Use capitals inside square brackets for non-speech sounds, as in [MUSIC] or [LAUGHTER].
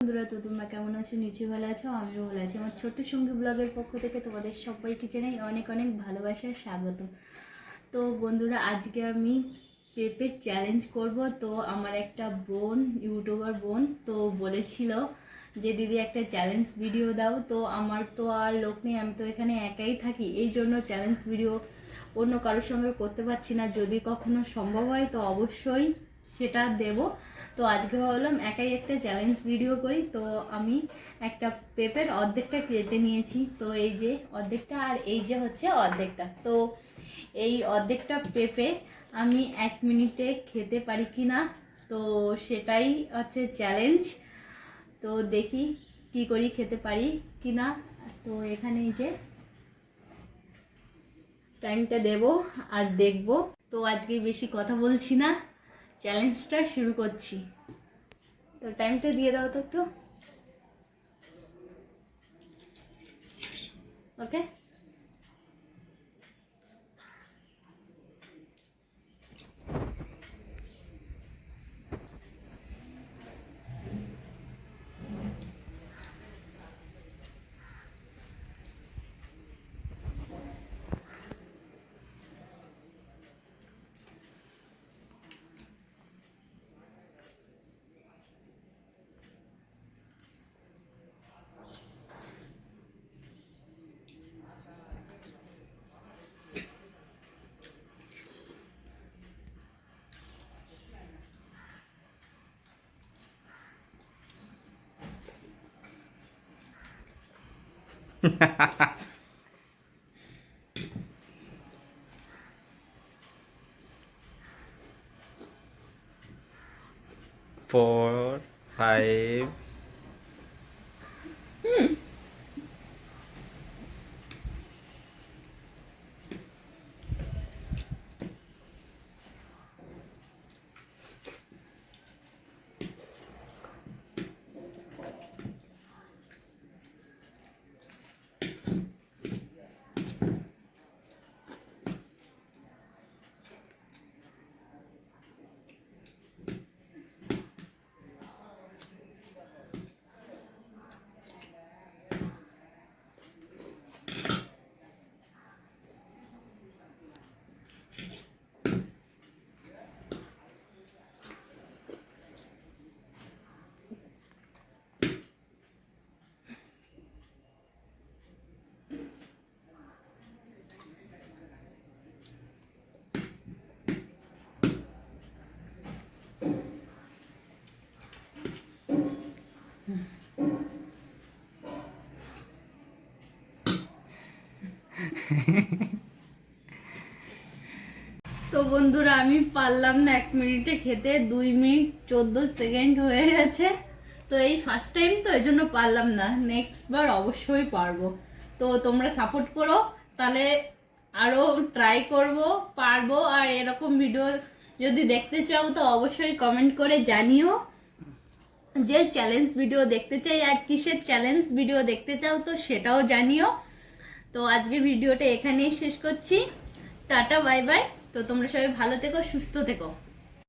বন্ধুরা, তো তোমরা কেমন আছো? নিচে ভালো আছো, আমিও ভালো আছি। আমার ছোট্ট সঙ্গী ব্লগের পক্ষ থেকে তোমাদের সবাইকে জানাই অনেক অনেক ভালোবাসার স্বাগত। তো বন্ধুরা, আজকে আমি পেপের চ্যালেঞ্জ করব। তো আমার একটা বোন, ইউটিউবার বোন, তো বলেছিল যে, দিদি, একটা চ্যালেঞ্জ ভিডিও দাও। তো আমার তো আর লোক নেই, আমি তো এখানে একাই থাকি। এই জন্য চ্যালেঞ্জ ভিডিও অন্য কারোর সঙ্গে করতে পারছি না। যদি কখনো সম্ভব হয়, তো অবশ্যই সেটা দেব। তো আজকে ভাবলাম একাই একটা চ্যালেঞ্জ ভিডিও করি। তো আমি একটা পেপের অর্ধেকটা কেটে নিয়েছি। তো এই যে অর্ধেকটা আর এই যে হচ্ছে অর্ধেকটা। তো এই অর্ধেকটা পেঁপে আমি এক মিনিটে খেতে পারি কি না তো সেটাই হচ্ছে চ্যালেঞ্জ তো দেখি কি করি খেতে পারি কি না তো এখানে এই যে টাইমটা দেব আর দেখব। তো আজকে বেশি কথা বলছি না। চ্যালেঞ্জটা শুরু করছি। তো টাইমটা দিয়ে দাও তো একটু। ওকে four, five, [LAUGHS] তো বন্ধুরা, আমি পারলাম না এক মিনিটে খেতে। দুই মিনিট চোদ্দ সেকেন্ড হয়ে গেছে। তো এই ফার্স্ট টাইম তো, এই জন্য পারলাম না। নেক্সট বার অবশ্যই পারব। তো তোমরা সাপোর্ট করো। তাহলে আরও ট্রাই করব, পারব। আর এরকম ভিডিও যদি দেখতে চাও, তো অবশ্যই কমেন্ট করে জানিও। যে চ্যালেঞ্জ ভিডিও দেখতে চাই আর কিসের চ্যালেঞ্জ ভিডিও দেখতে চাও, তো সেটাও জানিও। তো আজকের ভিডিওটা এখানেই শেষ করছি। টাটা, বাই বাই। তো তোমরা সবাই ভালো থেকো, সুস্থ থেকো।